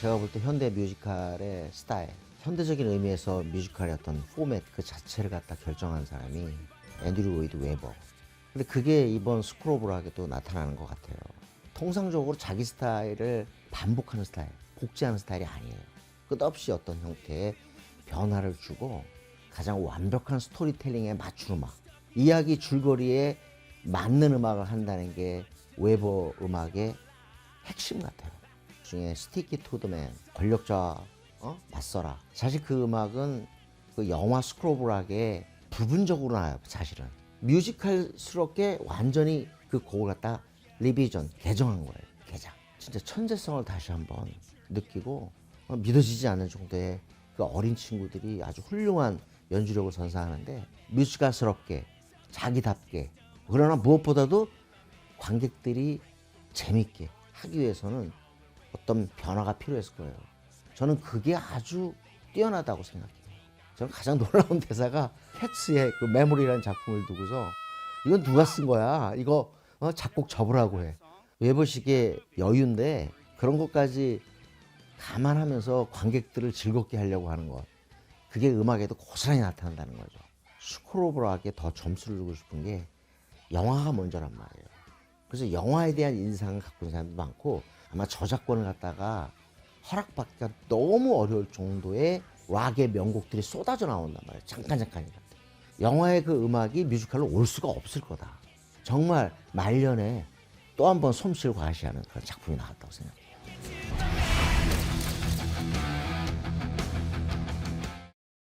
제가 볼 때 현대 뮤지컬의 스타일, 현대적인 의미에서 뮤지컬의 어떤 포맷 그 자체를 갖다 결정한 사람이 앤드류 로이드 웨버. 근데 그게 이번 스크로브락에도 나타나는 것 같아요. 통상적으로 자기 스타일을 반복하는 스타일, 복제하는 스타일이 아니에요. 끝없이 어떤 형태의 변화를 주고 가장 완벽한 스토리텔링에 맞춘 음악, 이야기 줄거리에 맞는 음악을 한다는 게 웨버 음악의 핵심 같아요. 중에 스티키 토드맨, 권력자 어? 맞서라. 사실 그 음악은 그 영화 스크로브락의 부분적으로 나요. 사실은 뮤지컬스럽게 완전히 그 곡을 갖다 리비전 개정한 거예요. 개장. 진짜 천재성을 다시 한번 느끼고 어, 믿어지지 않는 정도의 그 어린 친구들이 아주 훌륭한 연주력을 선사하는데 뮤지컬스럽게 자기답게 그러나 무엇보다도 관객들이 재밌게 하기 위해서는 어떤 변화가 필요했을 거예요. 저는 그게 아주 뛰어나다고 생각해요. 저는 가장 놀라운 대사가 캣츠의 그 메모리라는 작품을 두고서 이건 누가 쓴 거야? 이거 어, 작곡 접으라고 해. 웨버식의 여유인데 그런 것까지 감안하면서 관객들을 즐겁게 하려고 하는 것. 그게 음악에도 고스란히 나타난다는 거죠. 스크로브락에 더 점수를 주고 싶은 게 영화가 먼저란 말이에요. 그래서 영화에 대한 인상을 갖고 있는 사람도 많고 아마 저작권을 갖다가 허락받기가 너무 어려울 정도의 락의 명곡들이 쏟아져 나온단 말이에요. 잠깐 잠깐이라. 영화의 그 음악이 뮤지컬로 올 수가 없을 거다. 정말 말년에 또 한 번 솜씨를 과시하는 그런 작품이 나왔다고 생각해요.